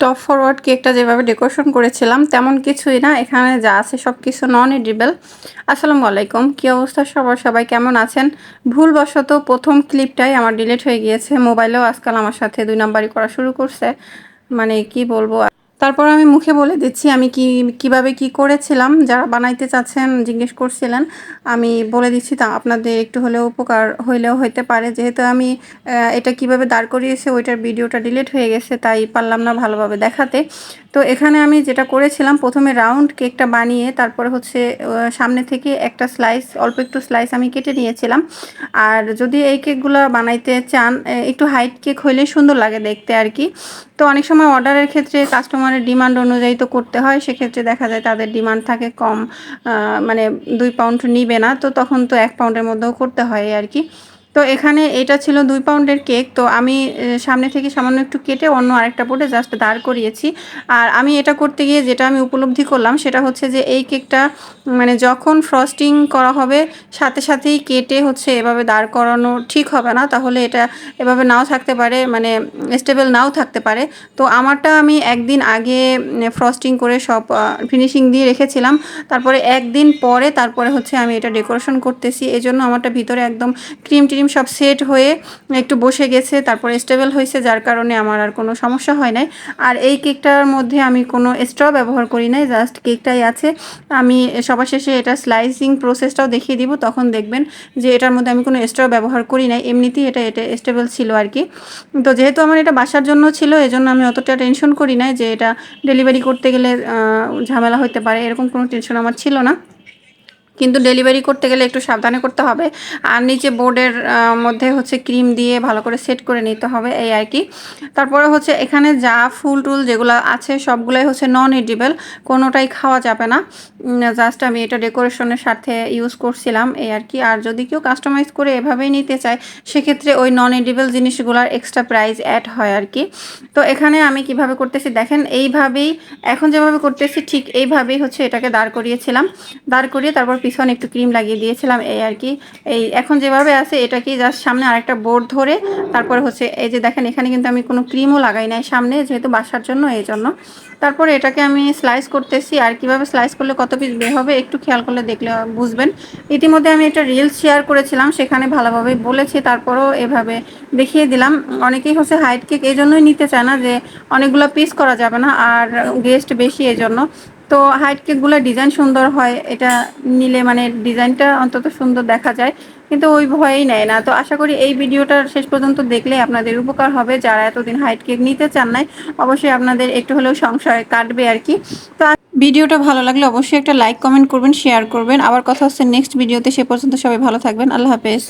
Top forward কেকটা যেভাবে decoration করেছিলাম, তেমন কিছুই না। এখানে যা আছে সব কিছু নন এডিবেল আসসালামু আলাইকুম। কী অবস্থা সবার? সবাই কেমন আছেন? ভুলবশত প্রথম ক্লিপটাই আমার ডিলিট হয়ে গিয়েছে। মোবাইলেও আজকাল আমার সাথে দুই নাম্বারই করা শুরু করছে। মানে কি বলব তারপর আমি মুখে বলে দিচ্ছি, আমি কি, কীভাবে কি করেছিলাম, যারা বানাইতে চাচ্ছেন, জিজ্ঞেস করছিলেন, আমি বলে দিচ্ছি তা আপনাদের একটু হলেও উপকার হইলেও হইতে পারে। যেহেতু আমি এটা কীভাবে দাঁড় করিয়েছে, ওইটার ভিডিওটা ডিলিট হয়ে গেছে, তাই পারলাম না ভালোভাবে দেখাতে। তো এখানে আমি যেটা করেছিলাম, প্রথমে রাউন্ড কেকটা বানিয়ে তারপরে হচ্ছে সামনে থেকে একটা স্লাইস অল্প একটু স্লাইস আমি কেটে নিয়েছিলাম। আর যদি এই কেকগুলো বানাইতে চান একটু হাইট কেক হইলে সুন্দর লাগে দেখতে আর কি। তো অনেক সময় অর্ডারের ক্ষেত্রে কাস্টমারের ডিমান্ড অনুযায়ী তো করতে হয়, সেক্ষেত্রে দেখা যায় তাদের ডিমান্ড থাকে কম মানে দুই পাউন্ড নিবে না, তো তখন তো এক পাউন্ডের মধ্যেও করতে হয় আর কি। তো এখানে এটা ছিল দুই পাউন্ডের কেক। তো আমি সামনে থেকে সামান্য একটু কেটে অন্য আরেকটা বোর্ডে জাস্ট দাঁড় করিয়েছি। আর আমি এটা করতে গিয়ে যেটা আমি উপলব্ধি করলাম সেটা হচ্ছে যে এই কেকটা মানে যখন ফ্রস্টিং করা হবে, সাথে সাথেই কেটে হচ্ছে এভাবে দাঁড় করানো ঠিক হবে না। তাহলে এটা এভাবে নাও থাকতে পারে মানে স্টেবল নাও থাকতে পারে। তো আমারটা আমি একদিন আগে ফ্রস্টিং করে সব ফিনিশিং দিয়ে রেখেছিলাম। তারপরে একদিন পরে, তারপরে হচ্ছে আমি এটা ডেকোরেশন করতেছি। এই জন্য আমারটা ভিতরে একদম ক্রিম টিম ক্রিম সব সেট হয়ে একটু বসে গেছে, তারপরে স্টেবল হয়েছে, যার কারণে আমার আর কোনো সমস্যা হয় নাই। আর এই কেকটার মধ্যে আমি কোনো স্ট্র ব্যবহার করি নাই জাস্ট কেকটাই আছে। আমি সবার শেষে এটা স্লাইসিং প্রসেসটাও দেখিয়ে দিব, তখন দেখবেন যে এটার মধ্যে আমি কোনো স্ট্র ব্যবহার করি নাই, এমনিতেই এটা এটা স্টেবল ছিল আর কি। তো যেহেতু আমার এটা বাসার জন্য ছিল, এজন্য আমি অতটা টেনশন করি নাই যে এটা ডেলিভারি করতে গেলে ঝামেলা হতে পারে, এরকম কোনো টেনশন আমার ছিল না। কিন্তু ডেলিভারি করতে গেলে একটু সাবধানে করতে হবে। আর নিচে বোর্ডের মধ্যে হচ্ছে ক্রিম দিয়ে ভালো করে সেট করে নিতে হবে এই আর কি। তারপরে হচ্ছে এখানে যা ফুল টুল যেগুলো আছে সবগুলোই হচ্ছে নন এডিবল কোনোটাই খাওয়া যাবে না। জাস্ট আমি এটা ডেকোরেশনের সাথে ইউজ করছিলাম এই আর কি। আর যদি কেউ কাস্টমাইজ করে এভাবেই নিতে চায়, সেক্ষেত্রে ওই নন এডিবেল জিনিসগুলোর এক্সট্রা প্রাইস অ্যাড হয় আর কি। তো এখানে আমি কীভাবে করতেছি দেখেন, এইভাবেই, এখন যেভাবে করতেছি ঠিক এইভাবেই হচ্ছে এটাকে দাঁড় করিয়েছিলাম। দাঁড় করিয়ে তারপর পিছনে একটু ক্রিম লাগিয়ে দিয়েছিলাম, এই আর কি। এই এখন যেভাবে আছে, এটা কি জাস্ট সামনে আরেকটা বোর্ড ধরে, তারপরে হচ্ছে এই যে দেখেন, এখানে কিন্তু আমি কোনো ক্রিমও লাগাই নাই সামনে, যেহেতু বাসার জন্য, এই জন্য। তারপরে এটাকে আমি স্লাইস করতেছি, আর কীভাবে স্লাইস করলে কত পিস বের হবে, একটু খেয়াল করলে দেখলে বুঝবেন। ইতিমধ্যে আমি একটা রিলস শেয়ার করেছিলাম, সেখানে ভালোভাবে বলেছি, তারপরও এভাবে দেখিয়ে দিলাম। অনেকেই হচ্ছে হাইট কেক এই জন্যই নিতে চায় না, যে অনেকগুলো পিস করা যাবে না, আর গেস্ট বেশি এই জন্য। তো হাইট কেকগুলো ডিজাইন সুন্দর হয়, এটা নিলে মানে ডিজাইনটা অন্তত সুন্দর দেখা যায়, কিন্তু ওই ভয়েই নেয় না। তো আশা করি এই ভিডিওটা শেষ পর্যন্ত দেখলে আপনাদের উপকার হবে, যারা এতদিন হাইট কেক নিতে চান নাই, অবশ্যই আপনাদের একটু হলেও সংশয় কাটবে আর কি। তো ভিডিওটা ভালো লাগলে অবশ্যই একটা লাইক কমেন্ট করবেন শেয়ার করবেন। আবার কথা হচ্ছে নেক্সট ভিডিওতে, সে পর্যন্ত সবাই ভালো থাকবেন। আল্লাহ হাফেজ।